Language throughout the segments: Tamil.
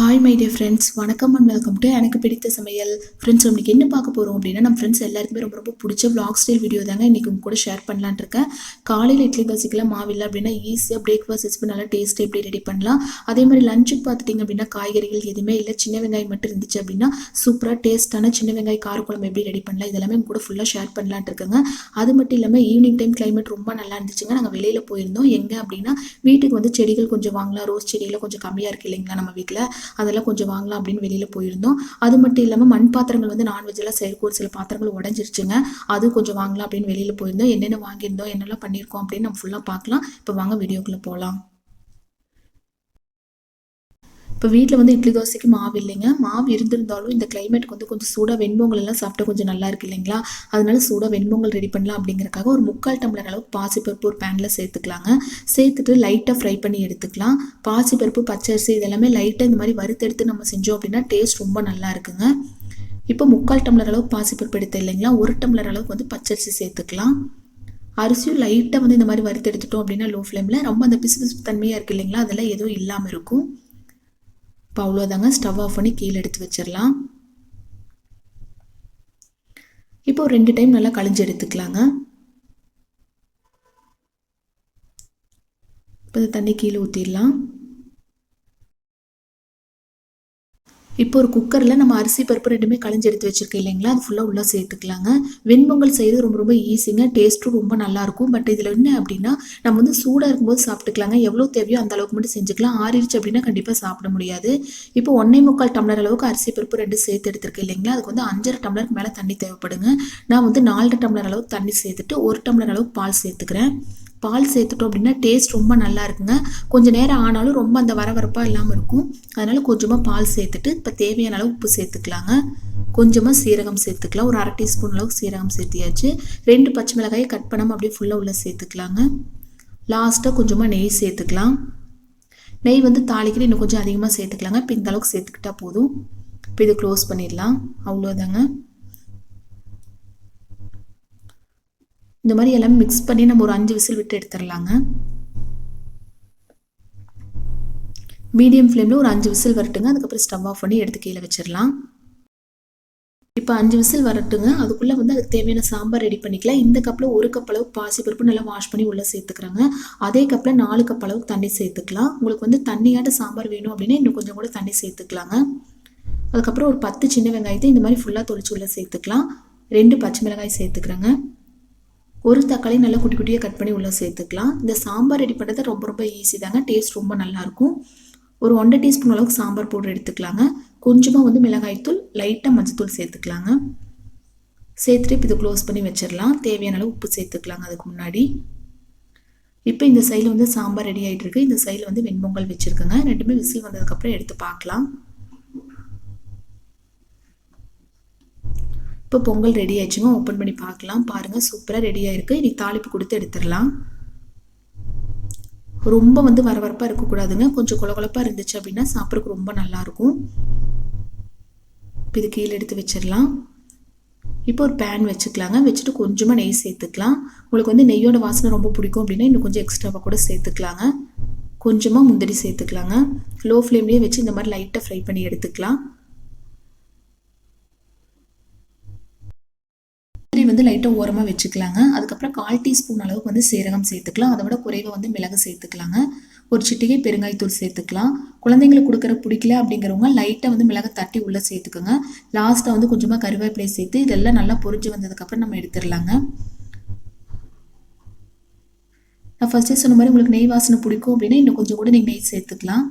ஹாய் மை டியர் ஃப்ரெண்ட்ஸ் வணக்கம் அண்ட் வெல்கம் டு எனக்கு பிடித்த சமையல். ஃப்ரெண்ட்ஸ் உங்களுக்கு என்ன பார்க்க போகிறோம் அப்படின்னா நம்ம ஃப்ரெண்ட்ஸ் எல்லாருக்குமே ரொம்ப ரொம்ப பிடிச்ச vlog ஸ்டைல் வீடியோ தாங்க. இன்றைக்கி உங்க கூட ஷேர் பண்ணலான்னு இருக்கேன். காலையில் இட்லி தோசைக்கெல்லாம் மாவில்லை அப்படின்னா ஈஸியாக பிரேக்ஃபாஸ்ட் வச்சு நல்லா டேஸ்ட் எப்படி ரெடி பண்ணலாம். அதே மாதிரி லஞ்சுக்கு பார்த்துட்டிங்க அப்படின்னா காய்கறிகள் எதுவுமே இல்லை. சின்ன வெங்காயம் மட்டும் இருந்துச்சு அப்படின்னா சூப்பராக டேஸ்ட்டான சின்ன வெங்காய காரக்குழம்பு எப்படி ரெடி பண்ணலாம் இதெல்லாமே உங்க கூட ஃபுல்லாக ஷேர் பண்ணலான்ட்டு இருக்கேங்க. அது மட்டும் இல்லாமல் ஈவினிங் டைம் கிளைமேட் ரொம்ப நல்லா இருந்துச்சுங்க. நாங்கள் வெளியில் போயிருந்தோம். எங்கே அப்படின்னா வீட்டுக்கு வந்து செடிகள் கொஞ்சம் வாங்கலாம். ரோஸ் செடியெல்லாம் கொஞ்சம் கம்மியாக இருக்குது இல்லைங்களா நம்ம வீட்டில் அதெல்லாம் கொஞ்சம் வாங்கலாம் அப்படின்னு வெளியில் போயிருந்தோம். அது மட்டும் இல்லாமல் மண் பாத்திரங்கள் வந்து நான்வெஜ்ஜெல்லாம் செய்யக்கூடிய ஒரு சில பாத்திரங்கள் உடஞ்சிருச்சுங்க. அது கொஞ்சம் வாங்கலாம் அப்படின்னு வெளியில் போயிருந்தோம். என்னென்ன வாங்கியிருந்தோம் என்னெல்லாம் பண்ணியிருக்கோம் அப்படின்னு நம்ம ஃபுல்லாக பார்க்கலாம். இப்போ வாங்க வீடியோக்குள்ளே போகலாம் இப்போ வீட்டில் வந்து இட்லி தோசைக்கு மாவு இல்லைங்க. மாவு இருந்திருந்தாலும் இந்த கிளைமேட்டுக்கு வந்து கொஞ்சம் சூடாக வெண்பொங்கல் எல்லாம் சாப்பிட்டா கொஞ்சம் நல்லா இருக்கு இல்லைங்களா? அதனால சூடாக வெண்பொங்கல் ரெடி பண்ணலாம் அப்படிங்கறக்காக ஒரு முக்கால் டம்ளர் அளவுக்கு பாசிப்பருப்பு ஒரு பேனில் சேர்த்துக்கலாங்க. சேர்த்துட்டு லைட்டாக ஃப்ரை பண்ணி எடுத்துக்கலாம். பாசிப்பருப்பு பச்சரிசி இதெல்லாமே லைட்டாக இந்த மாதிரி வறுத்தெடுத்து நம்ம செஞ்சோம் அப்படின்னா டேஸ்ட் ரொம்ப நல்லா இருக்குங்க. இப்போ முக்கால் டம்ளர் அளவுக்கு பாசிப்பருப்பு எடுத்து இல்லைங்களா? ஒரு டம்ளர் அளவுக்கு வந்து பச்சரிசி சேர்த்துக்கலாம். அரிசியும் லைட்டாக வந்து இந்த மாதிரி வறுத்து எடுத்துட்டோம் அப்படின்னா லோ ஃப்ளேமில் ரொம்ப அந்த பிசு பிசு தன்மையாக இருக்குது இல்லைங்களா? அதெல்லாம் எதுவும் இல்லாமல் இருக்கும். இப்போ அவ்வளோதாங்க ஸ்டவ் ஆஃப் பண்ணி கீழே எடுத்து வச்சிடலாம். இப்போ ரெண்டு டைம் நல்லா கழிஞ்சு எடுத்துக்கலாங்க. இப்போ தண்ணி கீழே ஊற்றிடலாம் இப்போ ஒரு குக்கரில் நம்ம அரிசி பருப்பு ரெண்டுமே களைஞ்சி எடுத்து வச்சுருக்கேன் இல்லைங்களா? அது ஃபுல்லாக உள்ளே சேர்த்துக்கலாங்க. வெண்பொங்கல் செய்கிறது ரொம்ப ரொம்ப ஈஸிங்க டேஸ்ட்டும் ரொம்ப நல்லாயிருக்கும் பட் இதில் என்ன அப்படின்னா நம்ம வந்து சூடாக இருக்கும்போது சாப்பிட்டுக்கலாங்க. எவ்வளோ தேவையோ அந்த அளவுக்கு மட்டும் செஞ்சுக்கலாம். ஆறிடுச்சு அப்படின்னா கண்டிப்பாக சாப்பிட முடியாது. இப்போ ஒன்றே முக்கால் டம்ளர் அளவுக்கு அரிசி பருப்பு ரெண்டு சேர்த்து எடுத்துருக்கேன் இல்லைங்களா? அதுக்கு வந்து அஞ்சரை டம்ளருக்கு மேலே தண்ணி தேவைப்படுங்க. நான் வந்து நாலரை டம்ளர் அளவுக்கு தண்ணி சேர்த்துட்டு ஒரு டம்ளர் அளவுக்கு பால் சேர்த்துக்கிறேன். பால் சேர்த்துட்டோம் அப்படின்னா டேஸ்ட் ரொம்ப நல்லா இருக்குங்க. கொஞ்சம் நேரம் ஆனாலும் ரொம்ப அந்த வரவரப்பாக இல்லாமல் இருக்கும். அதனால் கொஞ்சமாக பால் சேர்த்துட்டு இப்போ தேவையான அளவு உப்பு சேர்த்துக்கலாங்க. கொஞ்சமாக சீரகம் சேர்த்துக்கலாம். ஒரு அரை டீஸ்பூன் அளவுக்கு சீரகம் சேர்த்தியாச்சு. ரெண்டு பச்சை மிளகாயை கட் பண்ணாமல் அப்படியே ஃபுல்லாக உள்ளே சேர்த்துக்கலாங்க. லாஸ்ட்டாக கொஞ்சமாக நெய் சேர்த்துக்கலாம். நெய் வந்து தாளிக்கிட்டு இன்னும் கொஞ்சம் அதிகமாக சேர்த்துக்கலாங்க. இப்போ இந்த அளவுக்கு சேர்த்துக்கிட்டா போதும். இப்போ இது க்ளோஸ் பண்ணிடலாம். அவ்வளோதாங்க இந்த மாதிரி எல்லாம் மிக்ஸ் பண்ணி நம்ம ஒரு அஞ்சு விசில் விட்டு எடுத்துடலாங்க மீடியம் ஃப்ளேமில் ஒரு அஞ்சு விசில் வரட்டுங்க. அதுக்கப்புறம் ஸ்டவ் ஆஃப் பண்ணி எடுத்து கீழே வச்சிடலாம் இப்போ அஞ்சு விசில் வரட்டுங்க. அதுக்குள்ளே வந்து அதுக்கு தேவையான சாம்பார் ரெடி பண்ணிக்கலாம். இந்த கப்பில் ஒரு கப் அளவு பாசிப்பருப்பு நல்லா வாஷ் பண்ணி உள்ளே சேர்த்துக்கிறாங்க. அதே கப்பில் நாலு கப் அளவுக்கு தண்ணி சேர்த்துக்கலாம். உங்களுக்கு வந்து தண்ணியாட்ட சாம்பார் வேணும் அப்படின்னா இன்னும் கொஞ்சம் கூட தண்ணி சேர்த்துக்கலாங்க. அதுக்கப்புறம் ஒரு பத்து சின்ன வெங்காயத்தை இந்த மாதிரி ஃபுல்லாக தொளிச்சு உள்ளே சேர்த்துக்கலாம். ரெண்டு பச்சை மிளகாய் சேர்த்துக்கிறேங்க. ஒரு தக்காளி நல்லா குட்டி குட்டியாக கட் பண்ணி உள்ளே சேர்த்துக்கலாம். இந்த சாம்பார் ரெடி பண்ணுறது ரொம்ப ரொம்ப ஈஸி தாங்க. டேஸ்ட் ரொம்ப நல்லாயிருக்கும் ஒரு ஒன்றரை டீஸ்பூன் அளவுக்கு சாம்பார் பவுடர் எடுத்துக்கலாங்க. கொஞ்சமாக வந்து மிளகாய்த்தூள் லைட்டாக மஞ்சத்தூள் சேர்த்துக்கலாங்க. சேர்த்துட்டு இப்போ இதை க்ளோஸ் பண்ணி வச்சிடலாம். தேவையான அளவு உப்பு சேர்த்துக்கலாங்க அதுக்கு முன்னாடி. இப்போ இந்த சைடில் வந்து சாம்பார் ரெடி ஆகிட்டு இருக்கு இந்த சைடில் வந்து வெண்பொங்கல் வச்சுருக்கேங்க. ரெண்டுமே விசில் வந்ததுக்கப்புறம் எடுத்து பார்க்கலாம். இப்போ பொங்கல் ரெடி ஆயிடுச்சுங்க. ஓப்பன் பண்ணி பார்க்கலாம். பாருங்கள் சூப்பராக ரெடி ஆயிருக்கு. இனி தாளிப்பு கொடுத்து எடுத்துடலாம். ரொம்ப வந்து வரவரப்பாக இருக்கக்கூடாதுங்க. கொஞ்சம் குழகுழப்பாக இருந்துச்சு அப்படின்னா சாப்பிட்றதுக்கு ரொம்ப நல்லாயிருக்கும். இப்போ இது கீழே எடுத்து வச்சிடலாம். இப்போ ஒரு பேன் வச்சுக்கலாங்க. வச்சுட்டு கொஞ்சமாக நெய் சேர்த்துக்கலாம். உங்களுக்கு வந்து நெய்யோட வாசனை ரொம்ப பிடிக்கும் அப்படின்னா இன்னும் கொஞ்சம் எக்ஸ்ட்ராவாக கூட சேர்த்துக்கலாங்க. கொஞ்சமாக முந்திரி சேர்த்துக்கலாங்க. லோ ஃப்ளேம்லேயே வச்சு இந்த மாதிரி லைட்டாக ஃப்ரை பண்ணி எடுத்துக்கலாம். வந்து லைட்டாக ஓரமாக வச்சுக்கலாங்க. அதுக்கப்புறம் கால் டீஸ்பூன் அளவுக்கு வந்து சீரகம் சேர்த்துக்கலாம். அதை விட குறைவாக வந்து மிளகு சேர்த்துக்கலாங்க. ஒரு சிட்டிகை பெருங்காயத்தூள் சேர்த்துக்கலாம். குழந்தைங்களுக்கு கொடுக்குற பிடிக்கல அப்படிங்கிறவங்க லைட்டாக வந்து மிளகை தட்டி உள்ளே சேர்த்துக்கோங்க. லாஸ்ட்டாக வந்து கொஞ்சமாக கருவேப்பிலை சேர்த்து இதெல்லாம் நல்லா பொரிஞ்சு வந்ததுக்கப்புறம் நம்ம எடுத்துடலாங்க. நான் ஃபஸ்ட்டே சொன்ன மாதிரி உங்களுக்கு நெய் வாசனை பிடிக்கும் அப்படின்னா இன்னும் கொஞ்சம் கூட நீங்கள் நெய் சேர்த்துக்கலாம்.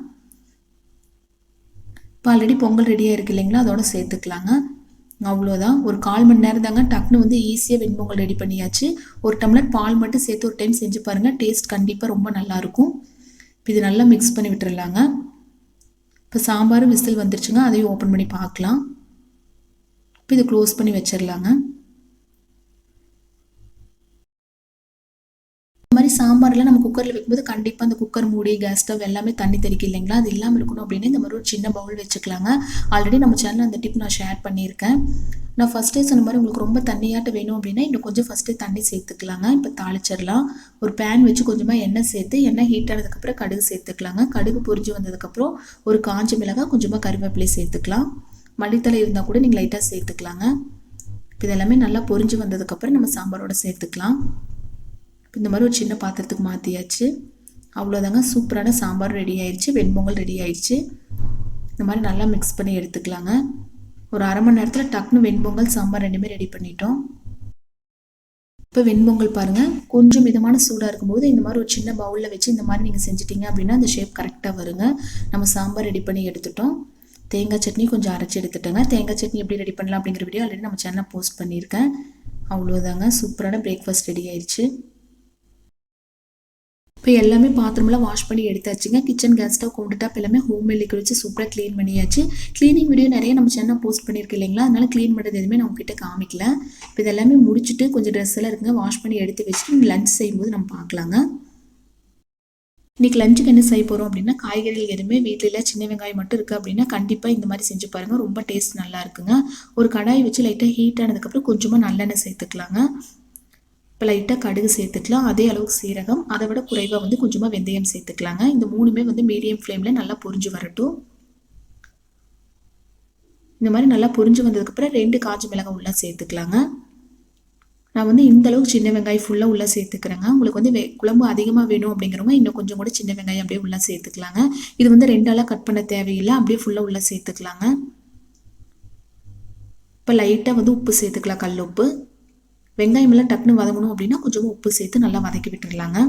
இப்போ ஆல்ரெடி பொங்கல் ரெடியாக இருக்கு இல்லைங்களா? அதோட சேர்த்துக்கலாங்க. அவ்வளோதான் ஒரு கால் மணி நேரம் தாங்க டக்குன்னு வந்து ஈஸியாக வெண்பொங்கல் ரெடி பண்ணியாச்சு. ஒரு டம்ளர் பால் மட்டும் சேர்த்து ஒரு டைம் செஞ்சு பாருங்கள் டேஸ்ட் கண்டிப்பாக ரொம்ப நல்லாயிருக்கும் இப்போ இது நல்லா மிக்ஸ் பண்ணி விட்டுறலாங்க. இப்போ சாம்பாரும் விசில் வந்துருச்சுங்க. அதையும் ஓப்பன் பண்ணி பார்க்கலாம். இப்போ இதை க்ளோஸ் பண்ணி வச்சிடலாங்க சாம்பார்லாம் நம்ம குக்கரில் வைக்கும்போது கண்டிப்பாக அந்த குக்கர் மூடி கேஸ் ஸ்டவ் எல்லாமே தண்ணி தெளிக்க இல்லைங்களா? அது இல்லாமல் இருக்கணும் அப்படின்னு இந்த மாதிரி ஒரு சின்ன பவுல் வச்சுக்கலாங்க. ஆல்ரெடி நம்ம சேனலில் அந்த டிப் நான் ஷேர் பண்ணியிருக்கேன். நான் ஃபஸ்ட்டே சொன்ன மாதிரி உங்களுக்கு ரொம்ப தண்ணியாட்ட வேணும் அப்படின்னா இன்னும் கொஞ்சம் ஃபஸ்ட்டே தண்ணி சேர்த்துக்கலாங்க. இப்போ தாளிச்சிடலாம். ஒரு பேன் வச்சு கொஞ்சமாக எண்ணெய் சேர்த்து எண்ணெய் ஹீட் ஆனதுக்கப்புறம் கடுகு சேர்த்துக்கலாங்க. கடுகு பொரிஞ்சு வந்ததுக்கப்புறம் ஒரு காஞ்ச மிளகாய் கொஞ்சமாக கருவேப்பிலை சேர்த்துக்கலாம். மல்லித்தலை இருந்தால் கூட நீங்கள் லைட்டாக சேர்த்துக்கலாங்க. இப்போ இதெல்லாமே நல்லா பொரிஞ்சு வந்ததுக்கப்புறம் நம்ம சாம்பாரோட சேர்த்துக்கலாம். இந்த மாதிரி ஒரு சின்ன பாத்திரத்துக்கு மாற்றியாச்சு அவ்வளோதாங்க சூப்பரான சாம்பார் ரெடி ஆயிடுச்சு வெண்பொங்கல் ரெடி ஆயிடுச்சு இந்த மாதிரி நல்லா மிக்ஸ் பண்ணி எடுத்துக்கலாங்க. ஒரு அரை மணி நேரத்தில் டக்குனு வெண்பொங்கல் சாம்பார் ரெண்டுமே ரெடி பண்ணிட்டோம். இப்போ வெண்பொங்கல் பாருங்கள் கொஞ்சம் மிதமான சூடாக இருக்கும்போது இந்த மாதிரி ஒரு சின்ன பவுலில் வச்சு இந்த மாதிரி நீங்கள் செஞ்சிட்டிங்க அப்படின்னா அந்த ஷேப் கரெக்டாக வருங்க. நம்ம சாம்பார் ரெடி பண்ணி எடுத்துட்டோம். தேங்காய் சட்னி கொஞ்சம் அரைச்சி எடுத்துட்டேங்க. தேங்காய் சட்னி எப்படி ரெடி பண்ணலாம் அப்படிங்கிற வீடியோ ஆல்ரெடி நம்ம சேனலில் போஸ்ட் பண்ணியிருக்கேன். அவ்வளோதாங்க சூப்பரான பிரேக்ஃபாஸ்ட் ரெடி ஆயிடுச்சு இப்போ எல்லாமே பாத்திரமெல்லாம் வாஷ் பண்ணி எடுத்தாச்சுங்க. கிச்சன் கேஸ் ஸ்டவ் கொண்டுட்டா இப்போ எல்லாமே ஹோம் மேட் வச்சு சூப்பராக க்ளீன் பண்ணியாச்சு. க்ளீனிங் வீடியோ நிறைய நம்ம சேனல் போஸ்ட் பண்ணியிருக்கு இல்லைங்களா? அதனால க்ளீன் பண்ணுறது எதுவுமே நம்ம கிட்ட காமிக்கல. இப்போ இதெல்லாமே முடிச்சுட்டு கொஞ்சம் ட்ரெஸ் எல்லாம் இருக்குங்க வாஷ் பண்ணி எடுத்து வச்சுட்டு லஞ்ச் செய்யும்போது நம்ம பார்க்கலாங்க. இன்றைக்கி லஞ்சுக்கு என்ன செய்ய போகிறோம் அப்படின்னா காய்கறிகள் எதுவுமே வீட்டில் இல்லை சின்ன வெங்காயம் மட்டும் இருக்குது அப்படின்னா கண்டிப்பாக இந்த மாதிரி செஞ்சு பாருங்கள் ரொம்ப டேஸ்ட் நல்லா இருக்குங்க. ஒரு கடாய் வச்சு லைட்டாக ஹீட் ஆனதுக்கப்புறம் கொஞ்சமாக நல்லெண்ணெய் சேர்த்துக்கலாங்க. இப்போ லைட்டாக கடுகு சேர்த்துக்கலாம். அதே அளவுக்கு சீரகம். அதை விட குறைவாக வந்து கொஞ்சமாக வெந்தயம் சேர்த்துக்கலாங்க. இந்த மூணுமே வந்து மீடியம் ஃப்ளேமில் நல்லா பொரிஞ்சு வரட்டும். இந்த மாதிரி நல்லா பொரிஞ்சு வந்ததுக்கப்புறம் ரெண்டு காஞ்சி மிளகாய் உள்ளே சேர்த்துக்கலாங்க. நான் வந்து இந்த அளவுக்கு சின்ன வெங்காயம் ஃபுல்லாக உள்ளே சேர்த்துக்கிறேங்க. உங்களுக்கு வந்து வே குழம்பு அதிகமாக வேணும் அப்படிங்கிறவங்க இன்னும் கொஞ்சம் கூட சின்ன வெங்காயம் அப்படியே உள்ளே சேர்த்துக்கலாங்க. இது வந்து ரெண்டாலாக கட் பண்ண தேவையில்லை. அப்படியே ஃபுல்லாக உள்ளே சேர்த்துக்கலாங்க. இப்போ லைட்டாக வந்து உப்பு சேர்த்துக்கலாம். கல் உப்பு. வெங்காயமெல்லாம் டக்குன்னு வதங்கணும் அப்படின்னா கொஞ்சமாக உப்பு சேர்த்து நல்லா வதக்கி விட்டுடலாங்க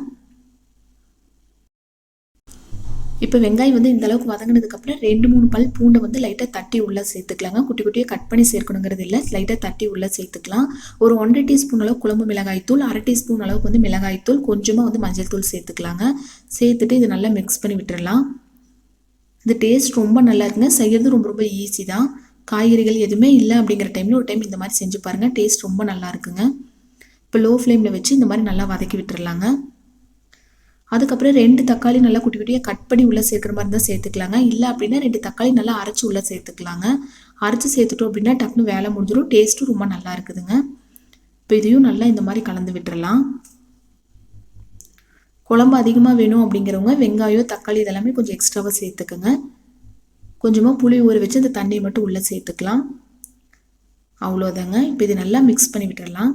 இப்போ வெங்காயம் வந்து இந்த அளவுக்கு வதங்கினதுக்கப்புறம் ரெண்டு மூணு பல் பூண்டை வந்து லைட்டாக தட்டி உள்ளே சேர்த்துக்கலாங்க. குட்டி குட்டியாக கட் பண்ணி சேர்க்கணுங்கிறது இல்லை. லைட்டாக தட்டி உள்ளே சேர்த்துக்கலாம். ஒரு ஒன்றரை டீஸ்பூன் அளவு குழம்பு மிளகாய்த்தூள் அரை டீஸ்பூன் அளவுக்கு வந்து மிளகாய்த்தூள் கொஞ்சமாக வந்து மஞ்சள் தூள் சேர்த்துக்கலாங்க. சேர்த்துட்டு இது நல்லா மிக்ஸ் பண்ணி விட்டுடலாம் இந்த டேஸ்ட் ரொம்ப நல்லா இருக்குங்க. செய்கிறது ரொம்ப ரொம்ப ஈஸி தான். காய்கறிகள் எதுவுமே இல்லை அப்படிங்கிற டைமில் ஒரு டைம் இந்த மாதிரி செஞ்சு பாருங்கள் டேஸ்ட் ரொம்ப நல்லா இருக்குங்க. இப்போ லோ ஃப்ளேமில் வச்சு இந்த மாதிரி நல்லா வதக்கி விட்டுறலாங்க. அதுக்கப்புறம் ரெண்டு தக்காளி நல்லா குட்டி குட்டியாக கட் பண்ணி உள்ளே சேர்க்குற மாதிரி தான் சேர்த்துக்கலாங்க. இல்லை அப்படின்னா ரெண்டு தக்காளி நல்லா அரைச்சி உள்ளே சேர்த்துக்கலாங்க. அரைச்சி சேர்த்துட்டோம் அப்படின்னா டக்குனு வேலை முடிஞ்சிடும் டேஸ்ட்டும் ரொம்ப நல்லா இருக்குதுங்க. இப்போ இதையும் நல்லா இந்த மாதிரி கலந்து விட்டுறலாம். குழம்பு அதிகமாக வேணும் அப்படிங்கிறவங்க வெங்காயம் தக்காளி இதெல்லாமே கொஞ்சம் எக்ஸ்ட்ராவாக சேர்த்துக்கோங்க. கொஞ்சமாக புளி ஊற வச்சு அந்த தண்ணியை மட்டும் உள்ளே சேர்த்துக்கலாம். அவ்வளோதாங்க இப்போ இது நல்லா மிக்ஸ் பண்ணி விட்டுடலாம்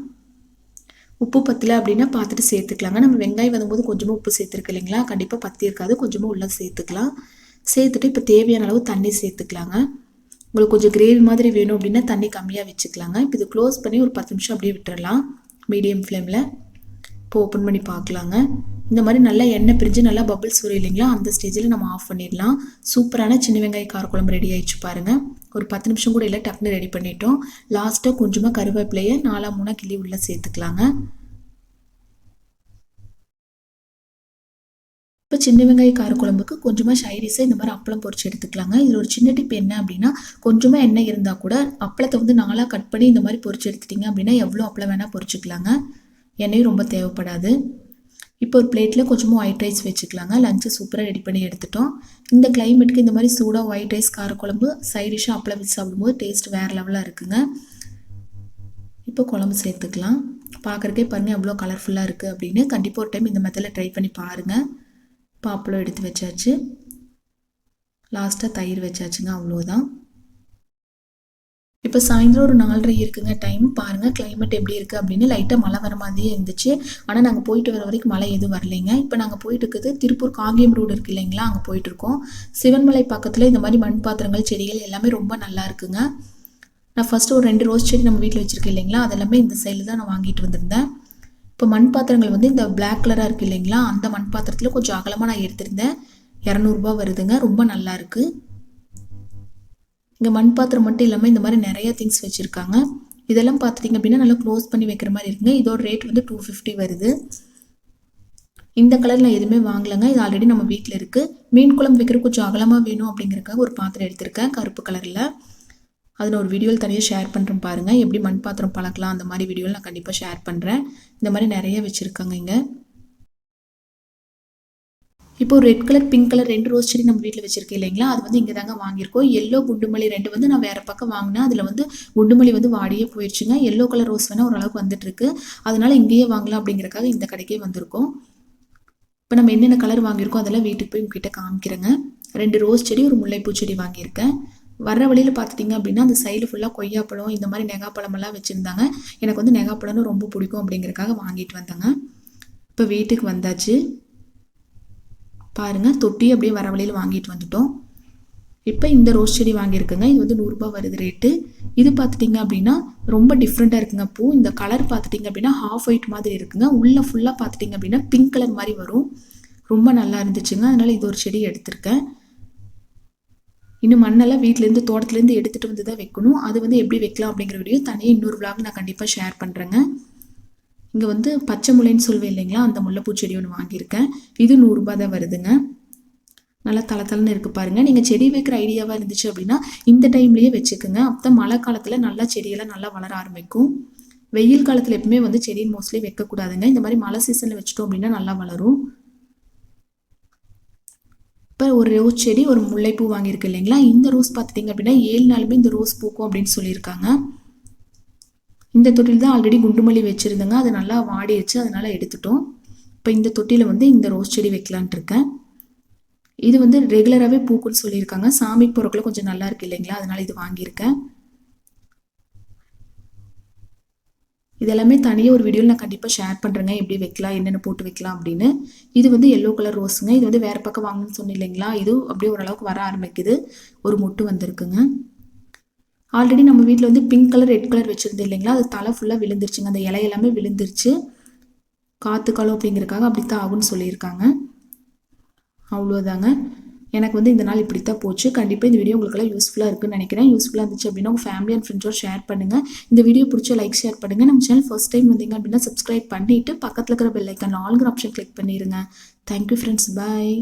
உப்பு பத்தலை அப்படின்னா பார்த்துட்டு சேர்த்துக்கலாங்க. நம்ம வெங்காயம் வதங்கும்போது கொஞ்சமாக உப்பு சேர்த்துருக்கு இல்லைங்களா? கண்டிப்பாக பற்றி இருக்காது. கொஞ்சமாக உள்ளே சேர்த்துக்கலாம். சேர்த்துட்டு இப்போ தேவையான அளவு தண்ணி சேர்த்துக்கலாங்க. உங்களுக்கு கொஞ்சம் கிரேவி மாதிரி வேணும் அப்படின்னா தண்ணி கம்மியாக வச்சுக்கலாங்க. இப்போ இது க்ளோஸ் பண்ணி ஒரு பத்து நிமிஷம் அப்படியே விட்டுறலாம். மீடியம் ஃப்ளேமில் இப்போ ஓப்பன் பண்ணி பார்க்கலாங்க. இந்த மாதிரி நல்லா எண்ணெய் பிரிஞ்சு நல்லா பபிள்ஸ் வரும் இல்லைங்களா? அந்த ஸ்டேஜில் நம்ம ஆஃப் பண்ணிடலாம். சூப்பரான சின்ன வெங்காய காரக்குழம்பு ரெடி ஆயிடுச்சு பாருங்கள் ஒரு பத்து நிமிஷம் கூட இல்லை டக்குனு ரெடி பண்ணிட்டோம். லாஸ்ட்டாக கொஞ்சமாக கருவேப்பிலையை நாலா மூணாக கிள்ளி உள்ளே சேர்த்துக்கலாங்க. இப்போ சின்ன வெங்காய காரக்குழம்புக்கு கொஞ்சமாக ஷைரிஸை இந்த மாதிரி அப்பளம் பொரிச்சு எடுத்துக்கலாங்க. இதில் ஒரு சின்ன டிப் என்ன அப்படின்னா கொஞ்சமாக எண்ணெய் இருந்தால் கூட அப்பளத்தை வந்து நாளாக கட் பண்ணி இந்த மாதிரி பொரிச்சு எடுத்துட்டிங்க அப்படின்னா எவ்வளோ அப்பளம் வேணால் பொரிச்சுக்கலாங்க. எண்ணெயும் ரொம்ப தேவைப்படாது. இப்போ ஒரு பிளேட்டில் கொஞ்சமாக ஒயிட் ரைஸ் வச்சுக்கலாங்க. லஞ்சு சூப்பராக ரெடி பண்ணி எடுத்துட்டோம். இந்த கிளைமேட்டுக்கு இந்த மாதிரி சூடாக ஒயிட் ரைஸ் காரக்குழம்பு சைடிஷாக அப்பளம் வச்சு சாப்பிடும்போது டேஸ்ட் வேறு லெவலாக இருக்குங்க. இப்போ குழம்பு சேர்த்துக்கலாம். பார்க்குறக்கே பாருங்கள் எவ்வளோ கலர்ஃபுல்லாக இருக்குது அப்படின்னு. கண்டிப்பாக ஒரு டைம் இந்த மெத்தடில் ட்ரை பண்ணி பாருங்கள் இப்போ அப்பளம் எடுத்து வச்சாச்சு. லாஸ்ட்டாக தயிர் வச்சாச்சுங்க அவ்வளோதான். இப்போ சாயந்தரம் ஒரு நாலரை இருக்குங்க டைம் பாருங்கள் கிளைமேட் எப்படி இருக்குது அப்படின்னு லைட்டாக மழை வர மாதிரியே இருந்துச்சு. ஆனால் நாங்கள் போயிட்டு வர வரைக்கும் மழை எதுவும் வரலைங்க. இப்போ நாங்கள் போயிட்டு இருக்குது திருப்பூர் காங்கேயம் ரோடு இருக்குது இல்லைங்களா? அங்கே போயிட்டுருக்கோம் சிவன்மலை பக்கத்தில் இந்த மாதிரி மண் பாத்திரங்கள் செடிகள் எல்லாமே ரொம்ப நல்லா இருக்குங்க. நான் ஃபஸ்ட்டு ஒரு ரெண்டு ரோஸ் செடி நம்ம வீட்டில் வச்சுருக்கேன் இல்லைங்களா? அதெல்லாமே இந்த சைடில் தான் நான் வாங்கிட்டு வந்திருந்தேன். இப்போ மண் பாத்திரங்கள் வந்து இந்த பிளாக் கலராக இருக்குது இல்லைங்களா? அந்த மண் பாத்திரத்தில் கொஞ்சம் அகலமாக நான் எடுத்திருந்தேன். இரநூறுபா வருதுங்க. ரொம்ப நல்லா இருக்குது இங்கே மண் பாத்திரம் மட்டும் இல்லாமல் இந்த மாதிரி நிறைய திங்ஸ் வச்சுருக்காங்க. இதெல்லாம் பார்த்துட்டிங்க அப்படின்னா நல்லா க்ளோஸ் பண்ணி வைக்கிற மாதிரி இருக்குங்க. இதோட ரேட் வந்து டூ ஃபிஃப்டி வருது. இந்த கலரில் எதுவுமே வாங்கலைங்க. இது ஆல்ரெடி நம்ம வீட்டில் இருக்குது மீன் குழம்பு வைக்கிற கொஞ்சம் அகலமாக வேணும் அப்படிங்கிறக்காக ஒரு பாத்திரம் எடுத்திருக்கேன். கருப்பு கலரில் அதில் ஒரு வீடியோவில் தனியாக ஷேர் பண்ணுறேன் பாருங்கள் எப்படி மண் பாத்திரம் பழக்கலாம் அந்த மாதிரி வீடியோவில் நான் கண்டிப்பாக ஷேர் பண்ணுறேன் இந்த மாதிரி நிறைய வச்சுருக்காங்க இங்கே. இப்போ ரெட் கலர் பிங்க் கலர் ரெண்டு ரோஸ் செடி நம்ம வீட்டில் வச்சிருக்கோம் இல்லைங்களா? அது வந்து இங்கே தாங்க வாங்கியிருக்கோம் எல்லோ குண்டுமல்லி ரெண்டு வந்து நான் வேறு பக்கம் வாங்கினேன். அதில் வந்து குண்டுமல்லி வந்து வாடியே போயிடுச்சுங்க எல்லோ கலர் ரோஸ் வேணால் ஓரளவுக்கு வந்துட்டுருக்கு. அதனால் அதனால இங்கேயே வாங்கலாம் அப்படிங்கிறக்காக இந்த கடைக்கே வந்திருக்கோம். இப்போ நம்ம என்னென்ன கலர் வாங்கியிருக்கோம் அதெல்லாம் வீட்டுக்கு போய் உங்ககிட்ட காமிக்கிறேங்க. ரெண்டு ரோஸ் செடி ஒரு முல்லைப்பூ செடி வாங்கியிருக்கேன். வர்ற வழியில் பார்த்துட்டிங்க அப்படின்னா அந்த சைடு ஃபுல்லாக கொய்யாப்பழம் இந்த மாதிரி நெகாப்பழமெல்லாம் வச்சுருந்தாங்க. எனக்கு வந்து நெகாப்பழம்னு ரொம்ப பிடிக்கும் அப்படிங்கிறக்காக வாங்கிட்டு வந்தாங்க. இப்போ வீட்டுக்கு வந்தாச்சு. பாருங்கள் தொட்டி அப்படியே வர வழியில் வாங்கிட்டு வந்துட்டோம். இப்போ இந்த ரோஸ் செடி வாங்கியிருக்குங்க. இது வந்து நூறுரூபா வருது ரேட்டு இது பார்த்துட்டிங்க அப்படின்னா ரொம்ப டிஃப்ரெண்ட்டாக இருக்குங்க பூ. இந்த கலர் பார்த்துட்டிங்க அப்படின்னா ஹாஃப் ஒயிட் மாதிரி இருக்குங்க. உள்ளே ஃபுல்லாக பார்த்துட்டிங்க அப்படின்னா பிங்க் கலர் மாதிரி வரும். ரொம்ப நல்லா இருந்துச்சுங்க. அதனால் இது ஒரு செடி எடுத்திருக்கேன். இன்னும் மண்ணெல்லாம் வீட்டிலேருந்து தோட்டத்துலேருந்து எடுத்துகிட்டு வந்து தான் வைக்கணும். அது வந்து எப்படி வைக்கலாம் அப்படிங்கிற வீடியோ தனியாக இன்னொரு vlog நான் கண்டிப்பாக ஷேர் பண்ணுறேங்க இங்கே வந்து பச்சை முல்லைன்னு சொல்வேன் இல்லைங்களா? அந்த முல்லைப்பூ செடி ஒன்று வாங்கியிருக்கேன். இது நூறுரூபா தான் வருதுங்க. நல்லா தளத்தலன்னு இருக்குது இருக்கு பாருங்க. நீங்கள் செடி வைக்கிற ஐடியாவாக இருந்துச்சு அப்படின்னா இந்த டைம்லேயே வச்சுக்கோங்க. அப்போ மழை காலத்தில் நல்லா செடியெல்லாம் நல்லா வளர ஆரம்பிக்கும். வெயில் காலத்தில் எப்பவுமே வந்து செடி மோஸ்ட்லி வைக்கக்கூடாதுங்க. இந்த மாதிரி மழை சீசனில் வச்சுட்டோம் அப்படின்னா நல்லா வளரும். இப்போ ஒரு ரோஸ் செடி ஒரு முல்லைப்பூ வாங்கியிருக்கு இல்லைங்களா? இந்த ரோஸ் பார்த்துட்டிங்க அப்படின்னா ஏழு நாளுமே இந்த ரோஸ் பூக்கும் அப்படின்னு சொல்லியிருக்காங்க. இந்த தொட்டில் தான் ஆல்ரெடி குண்டுமல்லி வச்சுருந்தேங்க. அது நல்லா வாடிடுச்சு. அதனால் எடுத்துட்டோம். இப்போ இந்த தொட்டியில் வந்து இந்த ரோஸ் செடி வைக்கலான்ட்டு இருக்கேன். இது வந்து ரெகுலராகவே பூக்குன்னு சொல்லியிருக்காங்க. சாமி போகிறக்குள்ள கொஞ்சம் நல்லா இருக்கு இல்லைங்களா? அதனால் இது வாங்கியிருக்கேன். இதெல்லாமே தனியாக ஒரு வீடியோவில் நான் கண்டிப்பாக ஷேர் பண்ணுறேங்க எப்படி வைக்கலாம் என்னென்ன போட்டு வைக்கலாம் அப்படின்னு. இது வந்து எல்லோ கலர் ரோஸுங்க இது வந்து வேறு பக்கம் வாங்கணும்னு சொன்னேன் இல்லைங்களா? இது அப்படியே ஓரளவுக்கு வர ஆரம்பிக்குது. ஒரு மொட்டு வந்திருக்குங்க. ஆல்ரெடி நம்ம வீட்டில் வந்து பிங்க் கலர் ரெட் கலர் வச்சுருந்தோம் இல்லைங்களா? அது தலை ஃபுல்லாக விழுந்துருச்சுங்க. அந்த இலை எல்லாமே விழுந்துருச்சு. காற்றுக்காலம் அப்படிங்கிறக்காக அப்படித்தான் ஆகும்னு சொல்லியிருக்காங்க. அவ்வளோதாங்க எனக்கு வந்து இந்த நாள் இப்படி தான் போச்சு. கண்டிப்பாக இந்த வீடியோ உங்களுக்கெல்லாம் யூஸ்ஃபுல்லாக இருக்குன்னு நினைக்கிறேன். யூஸ்ஃபுல்லாக இருந்துச்சு அப்படின்னா உங்கள் ஃபேமிலி அண்ட் ஃப்ரெண்ட்ஸோட ஷேர் பண்ணுங்கள் இந்த வீடியோ பிடிச்ச லைக் ஷேர் பண்ணுங்கள் நம்ம சேனல் ஃபர்ஸ்ட் டைம் வந்தீங்க அப்படின்னா சப்ஸ்கிரைப் பண்ணிவிட்டு பக்கத்தில் இருக்கிற பெல் ஐக்கான் ஆல்கிற ஆப்ஷன் கிளிக் பண்ணிடுங்க தேங்க்யூ ஃப்ரெண்ட்ஸ் பாய்